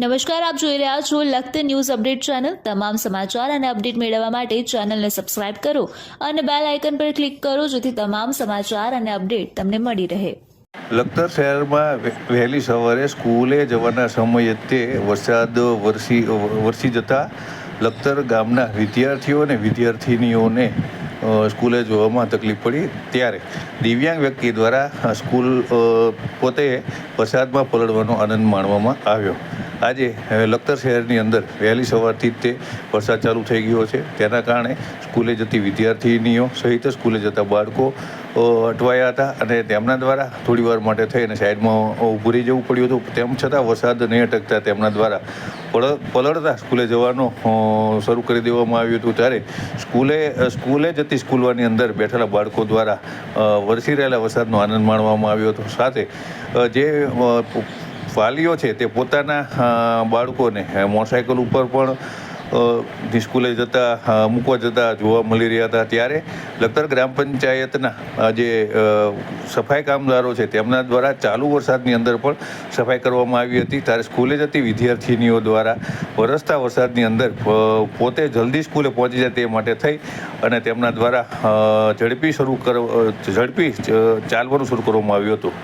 નમસ્કાર, આપ જોઈ રહ્યા છો લખત ન્યૂઝ અપડેટ ચેનલ. તમામ સમાચાર અને અપડેટ મેળવવા માટે ચેનલને સબસ્ક્રાઇબ કરો અને બેલ આઇકન પર ક્લિક કરો જેથી તમામ સમાચાર અને અપડેટ તમને મળી રહે. લખતર શહેરમાં વહેલી સવારે સ્કૂલે જવાના સમયે તે વરસાદ વરસી વરસી જતા લખતર ગામના વિદ્યાર્થીઓ અને વિદ્યાર્થિનીઓને સ્કૂલે જોવામાં તકલીફ પડી. ત્યારે દિવ્યાંગ વ્યક્તિ દ્વારા સ્કૂલ પોતે વરસાદમાં પલળવાનો આનંદ માણવામાં આવ્યો. આજે લખતર શહેરની અંદર વહેલી સવારથી જ તે વરસાદ ચાલુ થઈ ગયો છે. તેના કારણે સ્કૂલે જતી વિદ્યાર્થીનીઓ સહિત સ્કૂલે જતા બાળકો અટવાયા હતા અને તેમના દ્વારા થોડી વાર માટે થઈને સાઈડમાં ઊભું રહી જવું પડ્યું હતું. તેમ છતાં વરસાદ નહીં અટકતા તેમના દ્વારા પલળતા સ્કૂલે જવાનું શરૂ કરી દેવામાં આવ્યું હતું. ત્યારે સ્કૂલે સ્કૂલે જતી સ્કૂલવાની અંદર બેઠેલા બાળકો દ્વારા વરસી રહેલા વરસાદનો આનંદ માણવામાં આવ્યો હતો. સાથે જે વાલીઓ છે તે પોતાના બાળકોને મોટરસાયકલ ઉપર પણ સ્કૂલે જતા મૂકવા જતા જોવા મળી રહ્યા હતા. ત્યારે લખતર ગ્રામ પંચાયતના જે સફાઈ કામદારો છે તેમના દ્વારા ચાલુ વરસાદની અંદર પણ સફાઈ કરવામાં આવી હતી. ત્યારે સ્કૂલે જતી વિદ્યાર્થિનીઓ દ્વારા. વરસતા વરસાદની અંદર પોતે જલ્દી સ્કૂલે પહોંચી જાય તે માટે થઈ અને તેમના દ્વારા ઝડપી શરૂ કર ઝડપી ચાલવાનું શરૂ કરવામાં આવ્યું હતું.